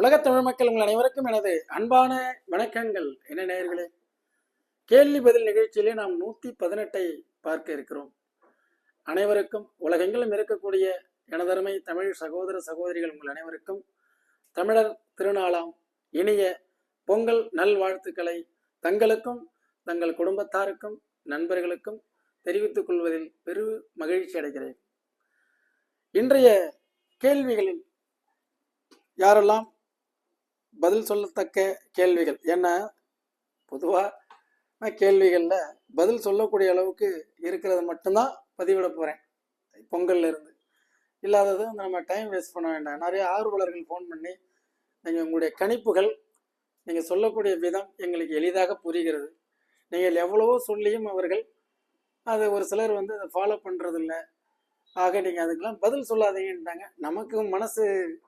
உலகத் தமிழ் மக்கள் உங்கள் அனைவருக்கும் எனது அன்பான வணக்கங்கள். என்ன நேயர்களே? கேள்வி பதில் நிகழ்ச்சியிலே நாம் நூற்றி பதினெட்டை பார்க்க இருக்கிறோம். அனைவருக்கும் உலகெங்கிலும் இருக்கக்கூடிய எனதருமை தமிழ் சகோதர சகோதரிகள் உங்கள் அனைவருக்கும் தமிழர் திருநாளாம் இனிய பொங்கல் நல்வாழ்த்துக்களை தங்களுக்கும் தங்கள் குடும்பத்தாருக்கும் நண்பர்களுக்கும் தெரிவித்துக் கொள்வதில் பெரு மகிழ்ச்சி அடைகிறேன். இன்றைய கேள்விகளில் யாரெல்லாம் பதில் சொல்லத்தக்க கேள்விகள். ஏன்னா பொதுவாக கேள்விகளில் பதில் சொல்லக்கூடிய அளவுக்கு இருக்கிறத மட்டும்தான் பதிவிட போகிறேன் பொங்கல்ல இருந்து. இல்லாதது வந்து நம்ம டைம் வேஸ்ட் பண்ண வேண்டாம். நிறைய ஆர்வலர்கள் ஃபோன் பண்ணி நீங்கள் உங்களுடைய கணிப்புகள் நீங்கள் சொல்லக்கூடிய விதம் எங்களுக்கு எளிதாக புரிகிறது. நீங்கள் எவ்வளவோ சொல்லியும் அவர்கள் அது ஒரு சிலர் வந்து அதை ஃபாலோ பண்ணுறதில்ல ஆக நீங்கள் அதுக்கெல்லாம் பதில் சொல்லாதீங்கன்ட்டாங்க. நமக்கு மனசு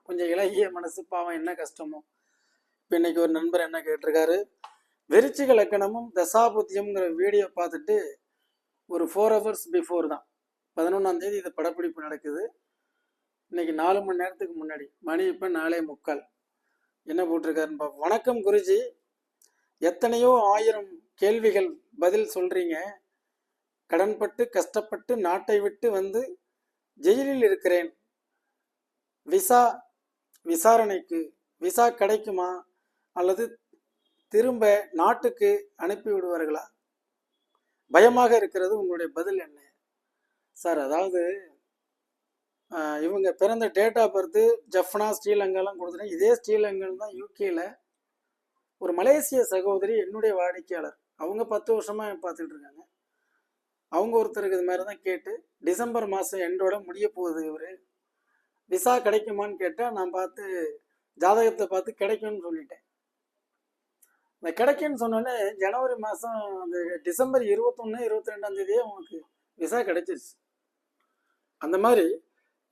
கொஞ்சம் இலகிய மனசு பாவம் என்ன கஷ்டமோ இப்போ இன்னைக்கு ஒரு நண்பர் என்ன கேட்டிருக்காரு? விருச்சிக லக்கணமும் தசாபுத்தியம்ங்கிற வீடியோ பார்த்துட்டு ஒரு ஃபோர் ஹவர்ஸ் பிஃபோர் தான். பதினொன்றாம் தேதி இது படப்பிடிப்பு நடக்குது. இன்னைக்கு நாலு மணி நேரத்துக்கு முன்னாடி. மணி இப்போ நாலே முக்கால். என்ன போட்டிருக்காருன்னு பார்ப்போம் வணக்கம் குருஜி. எத்தனையோ ஆயிரம் கேள்விகள் பதில் சொல்றீங்க. கடன்பட்டு கஷ்டப்பட்டு நாட்டை விட்டு வந்து ஜெயிலில் இருக்கிறேன். விசா விசாரணைக்கு விசா கிடைக்குமா? அல்லது திரும்ப நாட்டுக்கு அனுப்பி விடுவார்களா? பயமாக இருக்கிறது உங்களுடைய பதில் என்ன? சார் அதாவது இவங்க பிறந்த டேட் ஆஃப் பர்த்து ஜஃப்னா ஸ்ரீலங்காலாம் கொடுத்துட்டேன். இதே ஸ்ரீலங்கன் தான் யூகேல ஒரு மலேசிய சகோதரி என்னுடைய வாடிக்கையாளர். அவங்க பத்து வருஷமா பார்த்துட்டு இருக்காங்க. அவங்க ஒருத்தருக்கு இது மாதிரி தான் கேட்டு டிசம்பர் மாதம் எண்டோட முடிய போகுது இவர். விசா கிடைக்குமான்னு கேட்டால் நான் பார்த்து ஜாதகத்தை பார்த்து கிடைக்கும்னு சொல்லிட்டேன். இந்த கிடைக்குன்னு சொன்னோன்னே ஜனவரி மாதம் அந்த டிசம்பர் இருபத்தொன்று இருபத்தி ரெண்டாம் தேதியே அவங்களுக்கு விசா கிடைச்சிருச்சு. அந்த மாதிரி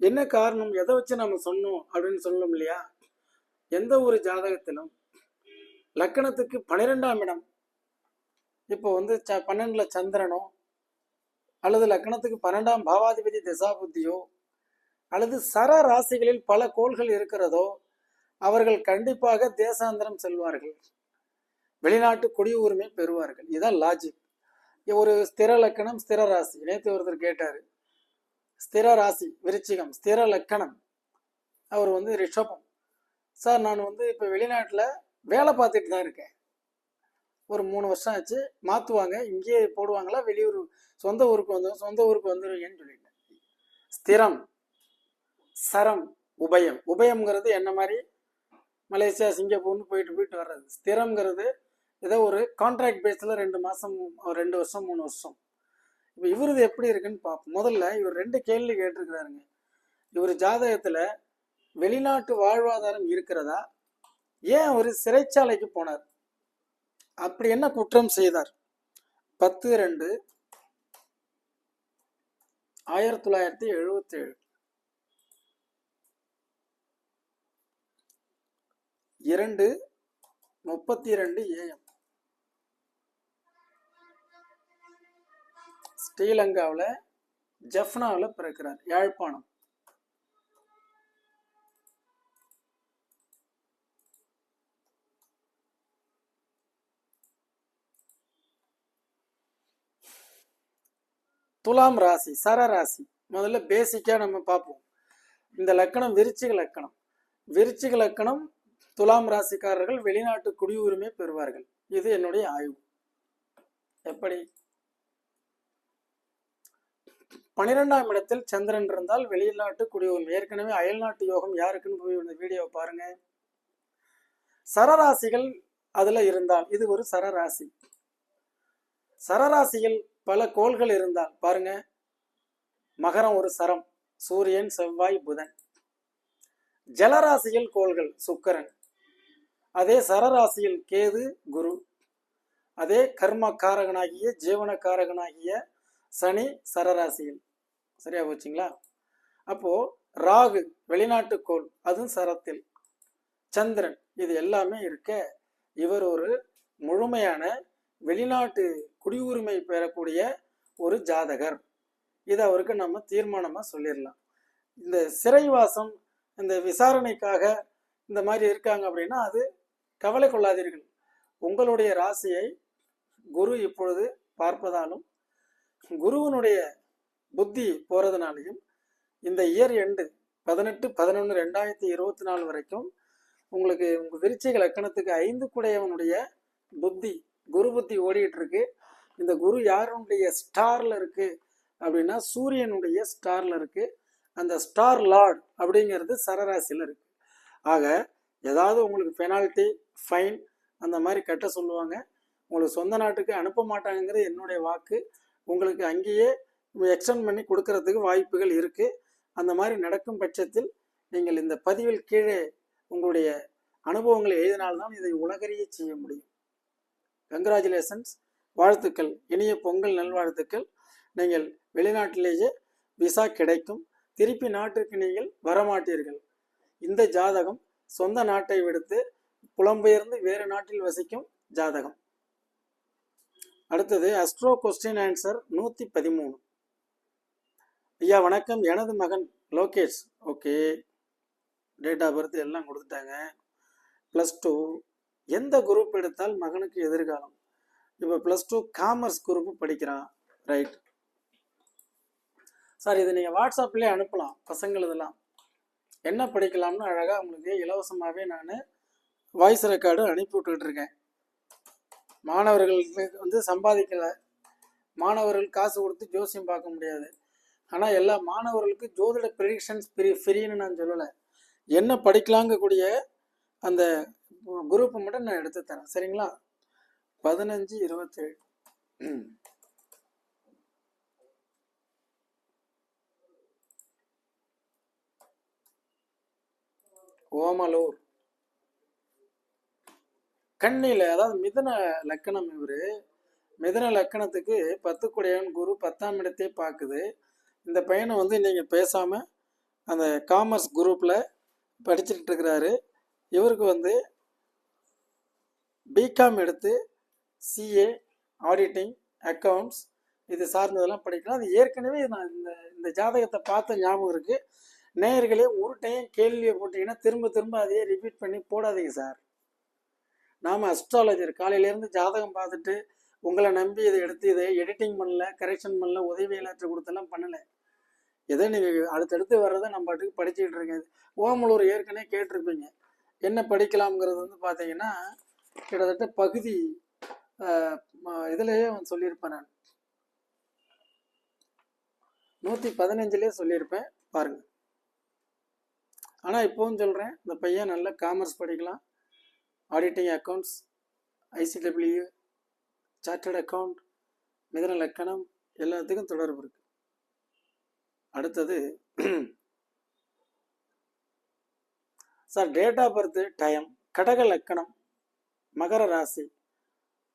என்ன காரணம் எதை வச்சு நம்ம சொன்னோம் அப்படின்னு சொல்லணும் இல்லையா? எந்த ஒரு ஜாதகத்திலும் லக்கணத்துக்கு பன்னிரெண்டாம் இடம். இப்போ வந்து ச பன்னெண்டில் சந்திரனோ அல்லது லக்கணத்துக்கு பன்னெண்டாம் பாவாதிபதி திசாபுத்தியோ அல்லது சர ராசிகளில் பல கோள்கள் இருக்கிறதோ அவர்கள் கண்டிப்பாக தேசாந்திரம் செல்வார்கள். வெளிநாட்டு குடியுரிமை பெறுவார்கள். இதுதான் லாஜிக் ஒரு ஸ்திர லக்கணம் ஸ்திர ராசி. நேற்று ஒருத்தர் கேட்டார். ஸ்திர ராசி விருச்சிகம் ஸ்திர லக்கணம். அவர் வந்து ரிஷபம். சார் நான் வந்து இப்போ வெளிநாட்டில் வேலை பார்த்துட்டு தான் இருக்கேன். ஒரு மூணு வருஷம் ஆச்சு. மாற்றுவாங்க இங்கேயே போடுவாங்களா? வெளியூர் சொந்த ஊருக்கு வந்து சொந்த ஊருக்கு வந்துடுவீங்கன்னு சொல்லிட்டேன். ஸ்திரம் சரம் உபயம். உபயம்ங்கிறது என்ன மாதிரி? மலேசியா சிங்கப்பூர்னு போயிட்டு போயிட்டு வர்றது. ஸ்திரம்ங்கிறது ஏதோ ஒரு கான்ட்ராக்ட் பேஸில் ரெண்டு மாதம் ரெண்டு வருஷம் மூணு வருஷம். இப்போ இவரது எப்படி இருக்குன்னு பார்ப்போம் முதல்ல இவர் ரெண்டு கேள்வி கேட்டிருக்கிறாருங்க. இவர் ஜாதகத்தில் வெளிநாட்டு வாழ்வாதாரம் இருக்கிறதா? ஏன் அவர் சிறைச்சாலைக்கு போனார்? அப்படி என்ன குற்றம் செய்தார்? பத்து ரெண்டு ஆயிரத்தி தொள்ளாயிரத்தி எழுபத்தி ஏழு இரண்டு முப்பத்தி ரெண்டு ஏஎம் ஸ்ரீலங்காவில் ஜஃப்னாவில் பிறக்கிறார். யாழ்ப்பாணம். துலாம் ராசி சர ராசி. முதல்ல பேசிக்கா நம்ம பார்ப்போம். இந்த லக்கணம் விருச்சிக லக்கணம். விருச்சிக லக்கணம் துலாம் ராசிக்காரர்கள் வெளிநாட்டு குடியுரிமை பெறுவார்கள். இது என்னுடைய ஆய்வு. எப்படி? பனிரெண்டாம் இடத்தில் சந்திரன் இருந்தால் வெளிநாட்டு குடியுரிமை ஏற்கனவே அயல்நாட்டு யோகம் யாருக்குன்னு போய் இந்த வீடியோவை பாருங்க. சரராசிகள் அதுல இருந்தால் இது ஒரு சரராசி. சரராசியில் பல கோள்கள் இருந்தால் பாருங்க. மகரம் ஒரு சரம் சூரியன் செவ்வாய் புதன். ஜலராசியில் கோள்கள் சுக்கரன். அதே சரராசியில் கேது குரு. அதே கர்ம காரகனாகிய ஜீவன காரகனாகிய சனி சரராசியில். சரியா போச்சுங்களா? அப்போ ராகு வெளிநாட்டு கோள் அதுவும் சரத்தில். சந்திரன் இது எல்லாமே இருக்க இவர் ஒரு முழுமையான வெளிநாட்டு குடியுரிமை பெறக்கூடிய ஒரு ஜாதகர். இதை அவருக்கு நம்ம தீர்மானமாக சொல்லிடலாம் இந்த சிறைவாசம் இந்த விசாரணைக்காக இந்த மாதிரி இருக்காங்க அப்படின்னா அது கவலை கொள்ளாதீர்கள். உங்களுடைய ராசியை குரு இப்பொழுது பார்ப்பதாலும் குருவினுடைய புத்தி போறதுனாலையும் இந்த இயர் எண்டு பதினெட்டு பதினொன்று ரெண்டாயிரத்தி இருபத்தி நாலு வரைக்கும் உங்களுக்கு உங்க விருச்சிக லக்கணத்துக்கு ஐந்து குடையவனுடைய புத்தி குரு புத்தி ஓடிட்டு இருக்கு இந்த குரு யாருடைய ஸ்டார்ல இருக்கு அப்படின்னா சூரியனுடைய ஸ்டார்ல இருக்கு. அந்த ஸ்டார் லார்ட் அப்படிங்கிறது சரராசியில் இருக்கு. ஆக ஏதாவது உங்களுக்கு பெனால்ட்டி ஃபைன் அந்த மாதிரி கட்ட சொல்லுவாங்க. உங்களுக்கு சொந்த நாட்டுக்கு அனுப்ப மாட்டாங்கிறது என்னுடைய வாக்கு. உங்களுக்கு அங்கேயே எக்ஸ்டெண்ட் பண்ணி கொடுக்கறதுக்கு வாய்ப்புகள் இருக்குது அந்த மாதிரி நடக்கும் பட்சத்தில் நீங்கள் இந்த பதிவில் கீழே உங்களுடைய அனுபவங்களை எழுதினால்தான் இதை உலகறிய செய்ய முடியும். கங்க்ராச்சுலேஷன்ஸ் வாழ்த்துக்கள். இனிய பொங்கல் நல்வாழ்த்துக்கள். நீங்கள் வெளிநாட்டிலேயே விசா கிடைக்கும். திருப்பி நாட்டிற்கு நீங்கள் வரமாட்டீர்கள். இந்த ஜாதகம் சொந்த நாட்டை விடுத்து புலம்பெயர்ந்து வேறு நாட்டில் வசிக்கும் ஜாதகம். அடுத்தது அஸ்ட்ரோ கொஸ்டின் ஆன்சர் நூற்றி பதிமூணு. ஐயா வணக்கம். எனது மகன் Lokesh. Okay. Date of birth எல்லாம் கொடுத்துட்டாங்க. ப்ளஸ் டூ எந்த குரூப் எடுத்தால் மகனுக்கு எதிர்காலம்? இப்போ ப்ளஸ் டூ காமர்ஸ் குரூப் படிக்கிறான். ரைட் சார் இதை நீங்கள் வாட்ஸ்அப்லேயே அனுப்பலாம் பசங்கள் இதெல்லாம். என்ன படிக்கலாம்னு அழகாக உங்களுக்கு இலவசமாகவே நான் வாய்ஸ் ரெக்கார்டு அனுப்பி விட்டுக்கிட்டு இருக்கேன் மாணவர்களுக்கு வந்து சம்பாதிக்கலை. மாணவர்கள் காசு கொடுத்து ஜோசியம் பார்க்க முடியாது. ஆனால் எல்லா மாணவர்களுக்கும் ஜோதிட ப்ரிடிக்ஷன்ஸ் பெரிய ஃப்ரீன்னு நான் சொல்லலை. என்ன படிக்கலாங்கக்கூடிய அந்த குரூப்பை மட்டும் நான் எடுத்து தரேன். சரிங்களா? பதினஞ்சு இருபத்தேழு. ஓமலூர். கண்ணில அதாவது மிதுன லக்கணம் இவர். மிதுன லக்கணத்துக்கு பத்து குடையவன் குரு பத்தாம் இடத்தை பார்க்குது. இந்த பையனை வந்து நீங்கள் பேசாமல் அந்த காமர்ஸ் குரூப்பில் படிச்சுட்டு இருக்கிறாரு. இவருக்கு வந்து பிகாம் எடுத்து சிஏ ஆடிட்டிங் அக்கௌண்ட்ஸ் இது சார்ந்ததெல்லாம் படிக்கலாம். அது ஏற்கனவே நான் இந்த இந்த ஜாதகத்தை பார்த்த ஞாபகம் இருக்குது நேயர்களே ஒரு டைம் கேள்வியை போட்டிங்கன்னா திரும்ப திரும்ப அதையே ரிப்பீட் பண்ணி போடாதீங்க சார். நாம் அஸ்ட்ராலஜர் காலையிலேருந்து ஜாதகம் பார்த்துட்டு உங்களை நம்பி இதை எடுத்து இதை எடிட்டிங் பண்ணல கரெக்ஷன் பண்ணல உதவியலாற்று கொடுத்தெல்லாம் பண்ணலை. ஏதோ நீங்கள் அடுத்தடுத்து வர்றதை நம்ம பாட்டுக்கு படிச்சுக்கிட்டு இருக்கேன் ஓமலூர் ஏற்கனவே கேட்டிருப்பீங்க. என்ன படிக்கலாம்ங்கிறது வந்து பார்த்தீங்கன்னா கிட்டத்தட்ட பகுதி இதுலேயே சொல்லியிருப்பேன் நான். நூற்றி பதினஞ்சுலேயே சொல்லியிருப்பேன். பாருங்கள் ஆனால் இப்போவும் சொல்கிறேன் இந்த பையன் நல்லா காமர்ஸ் படிக்கலாம். Auditing accounts ICW chartered account மிதன லக்கணம் எல்லாத்துக்கும் தொடர்பு இருக்குது அடுத்தது sir date of birth time கடக லக்கணம் மகர ராசி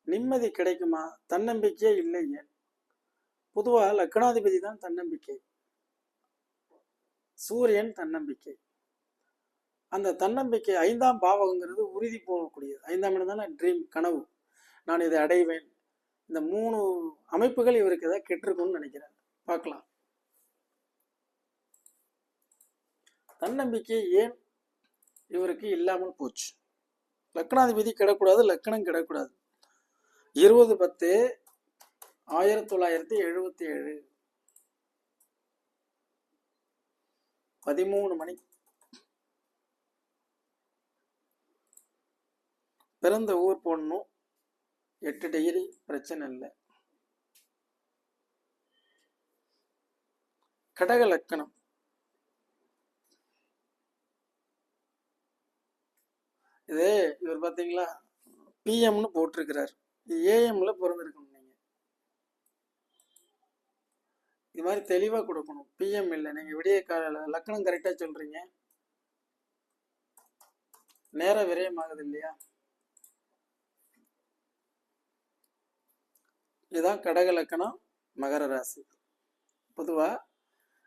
நிம்மதி கிடைக்குமா தன்னம்பிக்கையே இல்லையே பொதுவாக லக்கணாதிபதி தான் தன்னம்பிக்கை. சூரியன் தன்னம்பிக்கை. அந்த தன்னம்பிக்கை ஐந்தாம் பாவகங்கிறது உறுதி போகக்கூடியது. ஐந்தாம் இடம் தானே? ட்ரீம் கனவு. நான் இதை அடைவேன். இந்த மூணு அமைப்புகள் இவருக்கு ஏதாவது கெட்டிருக்கும்னு நினைக்கிறேன். பார்க்கலாம். தன்னம்பிக்கை ஏன் இவருக்கு இல்லாமல் போச்சு? லக்னாதிபதி கிடக்கூடாது லக்கணம் கிடக்கூடாது. இருபது பத்து ஆயிரத்தி தொள்ளாயிரத்தி எழுபத்தி ஏழு பதிமூணு மணி. பிறந்த ஊர் போடணும். எட்டு டிகிரி பிரச்சனை இல்லை. கடக லக்கணம். இதே இவர் பார்த்தீங்களா பிஎம்னு போட்டிருக்கிறார். இது ஏஎம்ல பிறந்திருக்கணும் நீங்க. இது மாதிரி தெளிவாக கொடுக்கணும். பிஎம் இல்லை. நீங்க விடிய கால லக்கணம் கரெக்டாக சொல்றீங்க. நேர விரயமாகுது இல்லையா? இதுதான் கடக லக்கணம் மகர ராசி. பொதுவா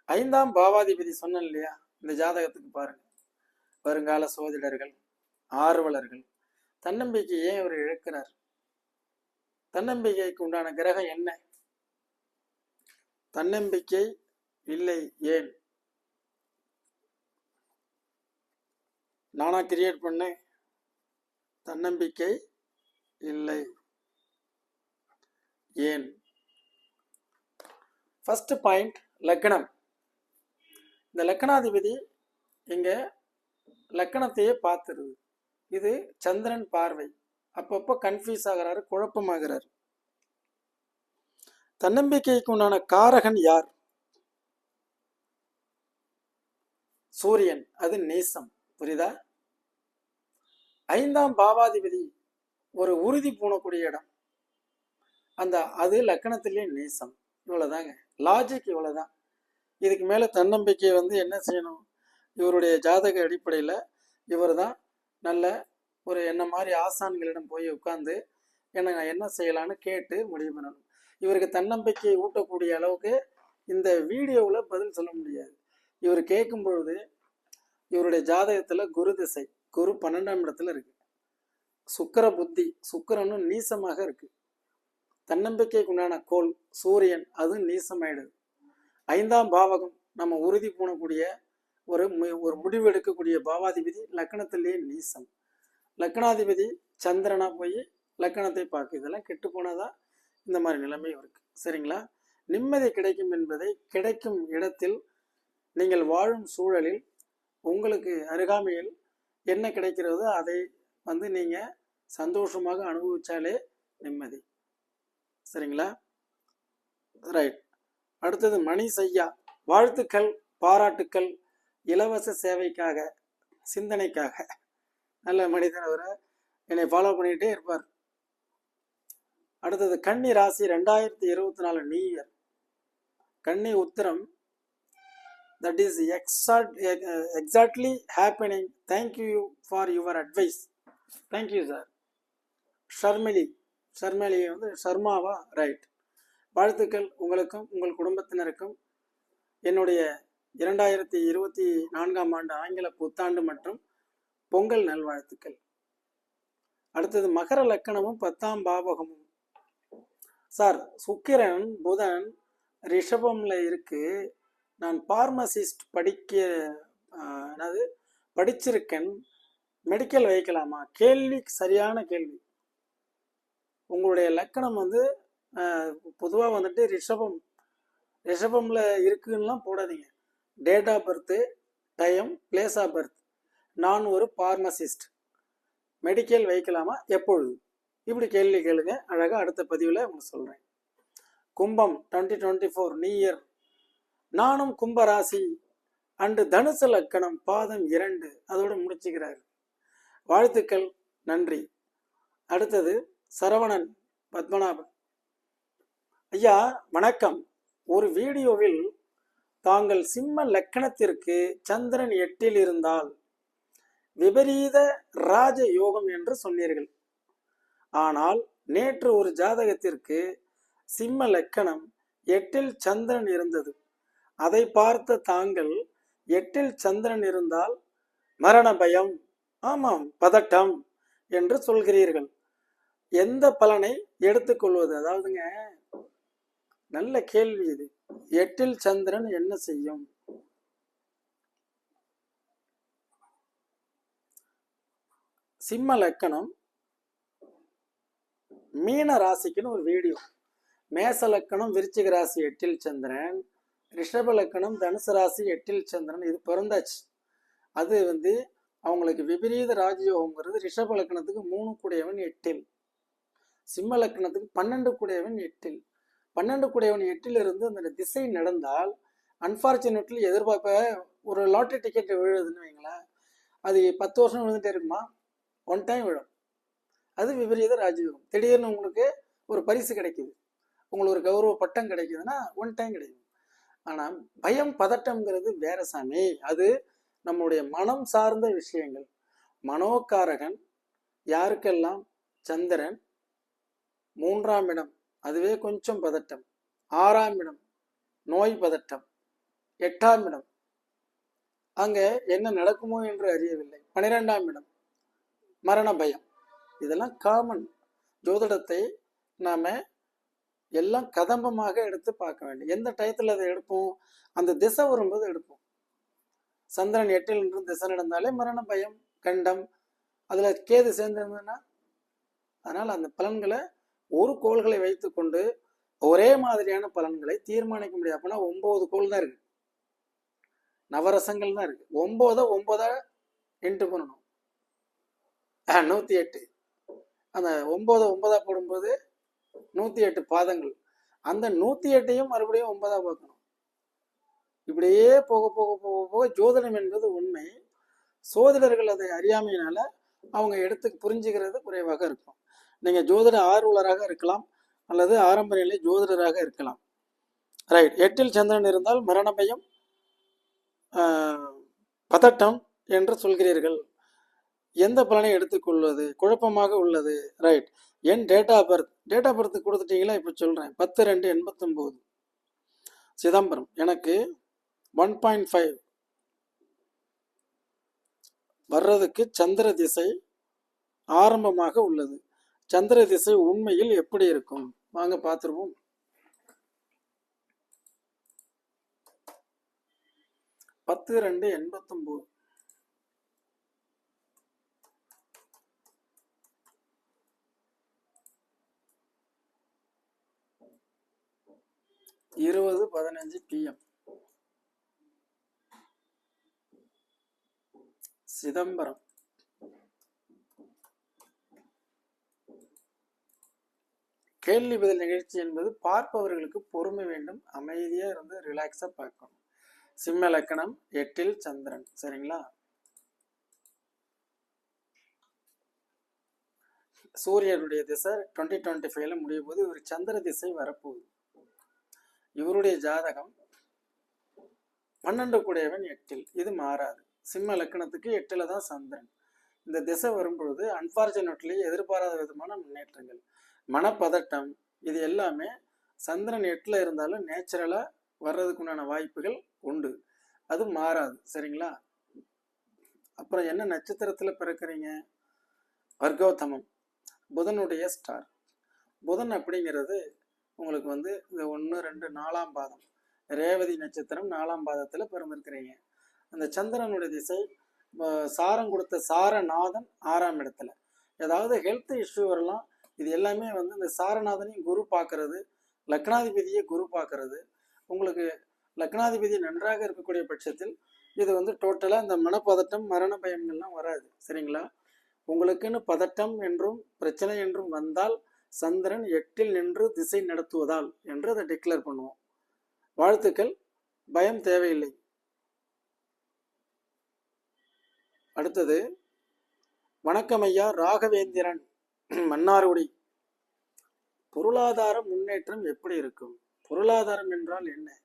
ஐந்தாம் பாவாதிபதி சொன்னேன் இல்லையா? இந்த ஜாதகத்துக்கு பாருங்க. வருங்கால சோதிடர்கள். ஆர்வலர்கள். தன்னம்பிக்கை ஏன் அவர் இழக்கிறார்? தன்னம்பிக்கைக்கு உண்டான கிரகம் என்ன? தன்னம்பிக்கை இல்லை ஏன்? நானா கிரியேட் பண்ணேன். தன்னம்பிக்கை இல்லை ஏன்? ஃபஸ்ட்டு பாயிண்ட் லக்னம் இந்த லக்கணாதிபதி இங்கே லக்கணத்தையே பார்த்துருது. இது சந்திரன் பார்வை. அப்பப்போ கன்ஃபியூஸ் ஆகிறாரு குழப்பமாகிறார். தன்னம்பிக்கைக்கு உண்டான காரகன் யார்? சூரியன் அது நேசம். புரியுதா? ஐந்தாம் பாவாதிபதி ஒரு உறுதி பூணக்கூடிய இடம். அந்த அது லக்கணத்திலேயே நேசம். இவ்வளோதாங்க லாஜிக் இவ்வளோதான் இதுக்கு மேல தன்னம்பிக்கை வந்து என்ன செய்யணும்? இவருடைய ஜாதக அடிப்படையில் இவர் தான் நல்ல ஒரு என்ன மாதிரி ஆசான்களிடம் போய் உட்கார்ந்து என்ன நான் என்ன செய்யலான்னு கேட்டு முடிவு பண்ணணும். இவருக்கு தன்னம்பிக்கையை ஊட்டக்கூடிய அளவுக்கு இந்த வீடியோவில் பதில் சொல்ல முடியாது. இவர் கேட்கும் பொழுது இவருடைய ஜாதகத்தில் குரு திசை குரு பன்னெண்டாம் இடத்துல இருக்கு. சுக்கிர புத்தி சுக்கரனும் நீசமாக இருக்கு. தன்னம்பிக்கைக்கு உண்டான கோல் சூரியன் அது நீசமாயிடுது. ஐந்தாம் பாவகம் நம்ம உறுதி பூணக்கூடிய ஒரு மு- ஒரு முடிவு எடுக்கக்கூடிய பாவாதிபதி லக்கணத்திலேயே நீசம். லக்கணாதிபதி சந்திரனா போய் லக்கணத்தை பார்க்க. இதெல்லாம் கெட்டு போனதா இந்த மாதிரி நிலைமை இருக்கு. சரிங்களா? நிம்மதி கிடைக்கும் என்பதை கிடைக்கும் இடத்தில் நீங்கள் வாழும் சூழலில் உங்களுக்கு அருகாமையில் என்ன கிடைக்கிறதோ அதை வந்து நீங்க சந்தோஷமாக அனுபவிச்சாலே நிம்மதி. சரிங்களா? ரைட் அடுத்தது மணி செய்யா. வாழ்த்துக்கள் பாராட்டுக்கள் இலவச சேவைக்காக சிந்தனைக்காக நல்ல மனிதர் அவர் என்னை ஃபாலோ பண்ணிக்கிட்டே இருப்பார். அடுத்தது கன்னி ராசி ரெண்டாயிரத்தி இருபத்தி நாலு நியூ இயர் கன்னி உத்திரம் that is exact exactly happening thank you for your advice thank you sir Sharmili Sharmili வந்து ஷர்மாவா ரைட் வாழ்த்துக்கள் உங்களுக்கும் உங்கள் குடும்பத்தினருக்கும். என்னுடைய இரண்டாயிரத்தி இருபத்தி நான்காம் ஆண்டு ஆங்கில புத்தாண்டு மற்றும் பொங்கல் நல்வாழ்த்துக்கள். அடுத்தது மகர லக்கணமும் பத்தாம் பாவகமும். சார் சுக்கிரன் புதன் ரிஷபம்ல இருக்கு. நான் பார்மசிஸ்ட் படிக்க என்னது படிச்சிருக்கேன். மெடிக்கல் வைக்கலாமா? கேள்வி சரியான கேள்வி. உங்களுடைய லக்கணம் வந்து பொதுவாக வந்துட்டு ரிஷபம். ரிஷபம்ல இருக்குன்னுலாம் போடாதீங்க. Date of birth time place of birth நான் ஒரு பார்மசிஸ்ட் மெடிக்கல் வைக்கலாமா எப்பொழுது? இப்படி கேள்வி கேளுங்க. அழகாக அடுத்த பதிவில் உங்களுக்கு சொல்கிறேன் கும்பம் twenty twenty four new year நானும் கும்பராசி. அண்டு தனுசு லக்கணம் பாதம் இரண்டு. அதோடு முடிச்சுக்கிறார். வாழ்த்துக்கள் நன்றி. அடுத்தது சரவணன் பத்மநாபன். ஐயா வணக்கம். ஒரு வீடியோவில் தாங்கள் சிம்ம லக்கணத்திற்கு சந்திரன் எட்டில் இருந்தால் விபரீத ராஜ யோகம் என்று சொன்னீர்கள். ஆனால் நேற்று ஒரு ஜாதகத்திற்கு சிம்ம லக்கணம் எட்டில் சந்திரன் இருந்தது. அதை பார்த்த தாங்கள் எட்டில் சந்திரன் இருந்தால் மரண பயம் ஆமாம் பதட்டம் என்று சொல்கிறீர்கள். எந்த பலனை எடுத்துக்கொள்வது? அதாவதுங்க நல்ல கேள்வி இது. எட்டில் சந்திரன் என்ன செய்யும்? சிம்ம லக்கணம் மீன ராசிக்குன்னு ஒரு வீடியோ மேச லக்கணம் விருச்சிக ராசி எட்டில் சந்திரன். ரிஷப லக்கணம் தனுசு ராசி எட்டில் சந்திரன். இது பிறந்தாச்சு. அது வந்து அவங்களுக்கு விபரீத ராஜயோகம்ங்கிறது ரிஷப லக்கணத்துக்கு மூணு கூடியவன் எட்டில். சிம்ம லக்கணத்துக்கு பன்னெண்டு கூடியவன் எட்டில். பன்னெண்டு கூடையவன் எட்டிலிருந்து அந்த திசை நடந்தால் அன்ஃபார்ச்சுனேட்லி எதிர்பார்ப்ப ஒரு லாட்ரி டிக்கெட் விழுதுன்னு வைங்களேன். அது பத்து வருஷம் விழுந்துட்டே இருக்குமா? ஒன் டைம் விழும். அது விபரீத ராஜயோகம். திடீர்னு உங்களுக்கு ஒரு பரிசு கிடைக்குது. உங்களுக்கு ஒரு கௌரவ பட்டம் கிடைக்குதுன்னா ஒன் டைம் கிடைக்கும். ஆனால் பயம் பதட்டம்ங்கிறது வேற சாமி. அது நம்முடைய மனம் சார்ந்த விஷயங்கள். மனோகாரகன் யாருக்கெல்லாம்? சந்திரன் மூன்றாம் இடம். அதுவே கொஞ்சம் பதட்டம். ஆறாம் இடம் நோய் பதட்டம். எட்டாம் இடம். அங்கே என்ன நடக்குமோ என்று அறியவில்லை. பனிரெண்டாம் இடம் மரண பயம். இதெல்லாம் காமன் ஜோதிடத்தை நாம் எல்லாம் கதம்பமாக எடுத்து பார்க்க வேண்டும். எந்த டயத்தில் அதை எடுப்போம்? அந்த திசை வரும்போது எடுப்போம். சந்திரன் எட்டில் நின்று திசை நடந்தாலே மரண பயம் கண்டம். அதில் கேது சேர்ந்திருந்ததுன்னா அதனால் அந்த பலன்களை ஒரு கோள்களை வைத்துக்கொண்டு ஒரே மாதிரியான பலன்களை தீர்மானிக்க முடியாது. அப்படின்னா ஒன்பது கோள் தான் இருக்கு. நவரசங்கள் தான் இருக்கு. ஒன்பதை ஒன்பதா இன்ட்டு பண்ணணும். நூத்தி எட்டு அந்த ஒன்பதை ஒன்பதா போடும்போது நூத்தி எட்டு பாதங்கள். அந்த நூத்தி எட்டையும் மறுபடியும் ஒன்பதா பார்க்கணும். இப்படியே போக போக போக போக ஜோதிடம் என்பது உண்மை. சோதிடர்கள் அதை அறியாமையினால அவங்க எடுத்து புரிஞ்சுக்கிறது குறைவாக இருக்கும். நீங்கள் ஜோதிட ஆர்வலராக இருக்கலாம் அல்லது ஆரம்ப நிலை ஜோதிடராக இருக்கலாம். ரைட் எட்டில் சந்திரன் இருந்தால் மரணமயம் பதட்டம் என்று சொல்கிறீர்கள். எந்த பலனை எடுத்துக்கொள்வது? குழப்பமாக உள்ளது. Right N date of birth date of birth கொடுத்துட்டீங்களா? இப்போ சொல்கிறேன் பத்து ரெண்டு எண்பத்தொம்போது. சிதம்பரம். எனக்கு ஒன் பாயிண்ட் ஃபைவ் வர்றதுக்கு சந்திர திசை ஆரம்பமாக உள்ளது. சந்திர திசை உண்மையில் எப்படி இருக்கும்? வாங்க பார்த்துருவோம். பத்து ரெண்டு எண்பத்தொம்போது. இருபது பதினஞ்சு பிஎம் சிதம்பரம். கேள்வி பதில் நிகழ்ச்சி என்பது பார்ப்பவர்களுக்கு பொறுமை வேண்டும் அமைதியாக இருந்து ரிலாக்ஸாக பார்க்கணும். சிம்ம லக்கணம் எட்டில் சந்திரன் சரிங்களா? சூரியனுடைய திசை டுவெண்ட்டி டுவெண்ட்டி ஃபைவ்ல முடியும் போது இவர் சந்திர திசை வரப்போகுது. இவருடைய ஜாதகம் பன்னெண்டு கூடையவன் எட்டில் இது மாறாது. சிம்ம லக்கணத்துக்கு எட்டில் தான் சந்திரன். இந்த திசை வரும்பொழுது அன்பார்ச்சுனேட்லி எதிர்பாராத விதமான முன்னேற்றங்கள். மனப்பதட்டம் இது எல்லாமே சந்திரன் எட்டில் இருந்தாலும் நேச்சுரலாக வர்றதுக்குண்டான வாய்ப்புகள் உண்டு. அது மாறாது சரிங்களா? அப்புறம் என்ன நட்சத்திரத்தில் பிறக்கிறீங்க? வர்க்கோத்தமம் புதனுடைய ஸ்டார் புதன் அப்படிங்கிறது உங்களுக்கு வந்து இந்த ஒன்று ரெண்டு நாலாம் பாதம். ரேவதி நட்சத்திரம் நாலாம் பாதத்தில் பிறந்திருக்கிறீங்க. அந்த சந்திரனுடைய திசை சாரம் கொடுத்த சாரநாதன் ஆறாம் இடத்துல. ஏதாவது ஹெல்த் இஷ்யூ வரலாம் இது எல்லாமே வந்து இந்த சாரநாதனையும் குரு பார்க்கறது லக்னாதிபதியை குரு பார்க்கறது. உங்களுக்கு லக்னாதிபதி நன்றாக இருக்கக்கூடிய பட்சத்தில் இது வந்து டோட்டலாக இந்த மனப்பதட்டம் மரண பயங்கள்லாம் வராது. சரிங்களா? உங்களுக்குன்னு பதட்டம் என்றும் பிரச்சனை என்றும் வந்தால் சந்திரன் எட்டில் நின்று திசை நடத்துவதால் என்று அதை டிக்ளேர் பண்ணுவோம். வாழ்த்துக்கள். பயம் தேவையில்லை. அடுத்தது வணக்கம் ஐயா ராகவேந்திரன். மன்னார்குடி. பொருளாதார முன்னேற்றம் எப்படி இருக்கும்? பொருளாதாரம் என்றால் என்ன?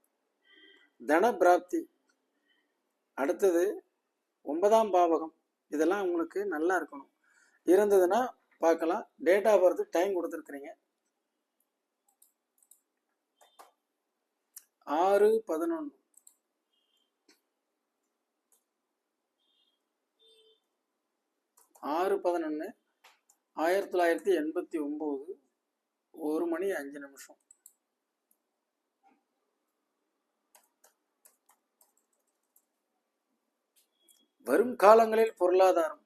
தன பிராப்தி. அடுத்தது ஒன்பதாம் பாவகம். இதெல்லாம் உங்களுக்கு நல்லா இருக்கணும். இருந்ததுன்னா பார்க்கலாம். டேட் ஆஃப் பர்த் டைம் கொடுத்துருக்குறீங்க. ஆறு பதினொன்று ஆறு பதினொன்று ஆயிரத்தி தொள்ளாயிரத்தி எண்பத்தி ஒம்பது ஒரு மணி அஞ்சு நிமிஷம். வரும் காலங்களில் பொருளாதாரம்.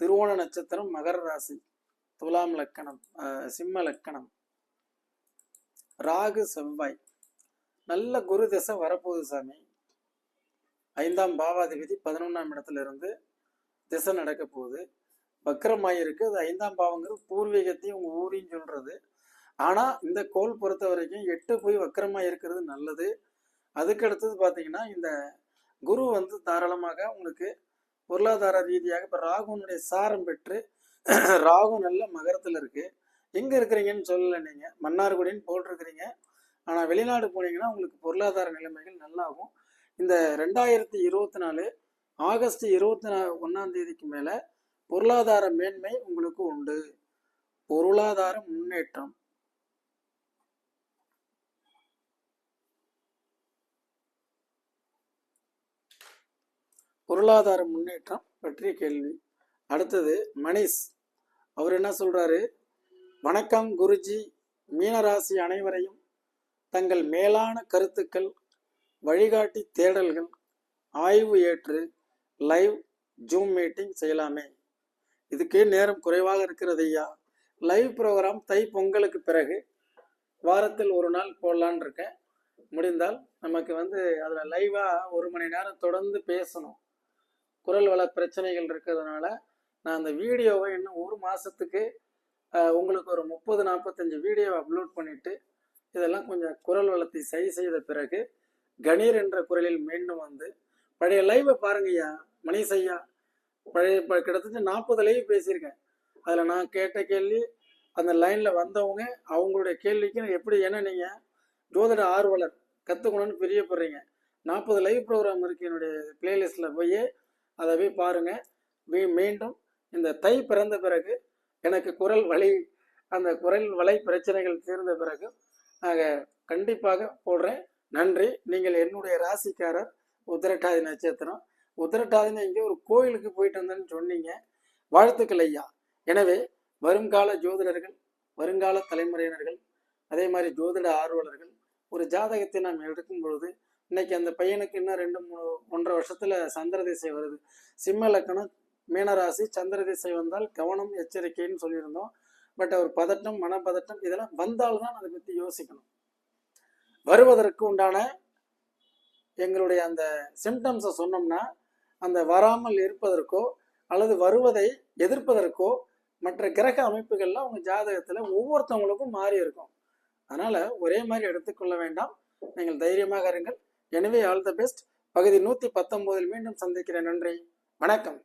திருவோண நட்சத்திரம் மகர ராசி துலாம் லக்கணம் சிம்ம லக்கணம். ராகு செவ்வாய். நல்ல குரு திசை வரப்போகுது சாமி. ஐந்தாம் பாவாதிபதி பதினொன்றாம் இடத்துல இருந்து திசை நடக்க போகுது. வக்கரமாயிருக்கு. அது ஐந்தாம் பாவங்கிறது பூர்வீகத்தையும் உங்கள் ஊரையும் சொல்கிறது ஆனால் இந்த கோல் பொறுத்த வரைக்கும் எட்டு போய் வக்கரமாக இருக்கிறது நல்லது. அதுக்கு அடுத்தது இந்த குரு வந்து தாராளமாக உங்களுக்கு பொருளாதார ரீதியாக இப்போ ராகுனுடைய சாரம் பெற்று ராகு நல்ல மகரத்தில் இருக்குது எங்கே இருக்கிறீங்கன்னு சொல்லலை நீங்கள் மன்னார்குடின்னு போட்டிருக்கிறீங்க. ஆனால் வெளிநாடு போனீங்கன்னா உங்களுக்கு பொருளாதார நிலைமைகள் நல்லாகும். இந்த ரெண்டாயிரத்தி இருபத்தி நாலு ஆகஸ்ட் இருபத்தி நா ஒன்றாம் தேதிக்கு மேலே பொருளாதார மேன்மை உங்களுக்கு உண்டு. பொருளாதார முன்னேற்றம். பொருளாதார முன்னேற்றம் பற்றிய கேள்வி. அடுத்தது மணிஷ். அவர் என்ன சொல்றாரு? வணக்கம் குருஜி. மீனராசி அனைவரையும் தங்கள் மேலான கருத்துக்கள் வழிகாட்டி தேடல்கள் ஆய்வு ஏற்று லைவ் ஜூம் மீட்டிங் செய்யலாமே. இதுக்கே நேரம் குறைவாக இருக்கிறது ஐயா. லைவ் ப்ரோக்ராம் தை பொங்கலுக்கு பிறகு வாரத்தில் ஒரு நாள் போடலான்னு இருக்கேன். முடிந்தால் நமக்கு வந்து அதில் லைவாக ஒரு மணி நேரம் தொடர்ந்து பேசணும். குரல் வள பிரச்சனைகள் இருக்கிறதுனால நான் அந்த வீடியோவை இன்னும் ஒரு மாதத்துக்கு உங்களுக்கு ஒரு முப்பது நாற்பத்தஞ்சு வீடியோ அப்லோட் பண்ணிவிட்டு இதெல்லாம் கொஞ்சம் குரல் வளத்தை சரி செய்த பிறகு கணீர் என்ற குரலில் மீண்டும் வந்து பழைய லைவை பாருங்கய்யா மணிஷ் ஐயா. பழைய ப- கிட்டத்தட்ட நாற்பது லைவ் பேசியிருக்கேன். அதில் நான் கேட்ட கேள்வி அந்த லைனில் வந்தவங்க அவங்களுடைய கேள்விக்கு நான் எப்படி ஏன்னா நீங்கள் ஜோதிட ஆர்வலர் கற்றுக்கணும்னு பிரியப்படுறீங்க. நாற்பது லைவ் ப்ரோக்ராம் இருக்குது என்னுடைய பிளேலிஸ்ட்டில் போய் அதை போய் பாருங்கள் மீ மீண்டும் இந்த தை பிறந்த பிறகு எனக்கு குரல் வலி அந்த குரல் வலை பிரச்சனைகள் தீர்ந்த பிறகு நாங்கள் கண்டிப்பாக போடுறேன். நன்றி. நீங்கள் என்னுடைய ராசிக்காரர் உத்திரட்டாதி நட்சத்திரம். உதரட்டாதுன்னு எங்கேயோ ஒரு கோயிலுக்கு போயிட்டு வந்தேன்னு சொன்னீங்க. வாழ்த்துக்கள் ஐயா. எனவே வருங்கால ஜோதிடர்கள் வருங்கால தலைமுறையினர்கள் அதே மாதிரி ஜோதிட ஆர்வலர்கள் ஒரு ஜாதகத்தை நாம் எடுக்கும் பொழுது இன்னைக்கு அந்த பையனுக்கு இன்னும் ரெண்டு மூணு ஒன்றரை வருஷத்துல சந்திர திசை வருது. சிம்ம லக்கணம் மீனராசி சந்திர திசை வந்தால் கவனம் எச்சரிக்கைன்னு சொல்லியிருந்தோம். பட் அவர் பதட்டம் மனப்பதட்டம் இதெல்லாம் வந்தால்தான் அதை பற்றி யோசிக்கணும். வருவதற்கு உண்டான எங்களுடைய அந்த சிம்டம்ஸை சொன்னோம்னா அந்த வராமல் இருப்பதற்கோ அல்லது வருவதை எதிர்ப்பதற்கோ மற்ற கிரக அமைப்புகள்லாம் உங்கள் ஜாதகத்தில் ஒவ்வொருத்தவங்களுக்கும் மாறி இருக்கும். அதனால் ஒரே மாதிரி எடுத்துக்கொள்ள வேண்டாம். நீங்கள் தைரியமாக இருங்கள். எனவே ஆல் த பெஸ்ட். பகுதி நூற்றி பத்தொம்போதில் மீண்டும் சந்திக்கிறேன். நன்றி. வணக்கம்.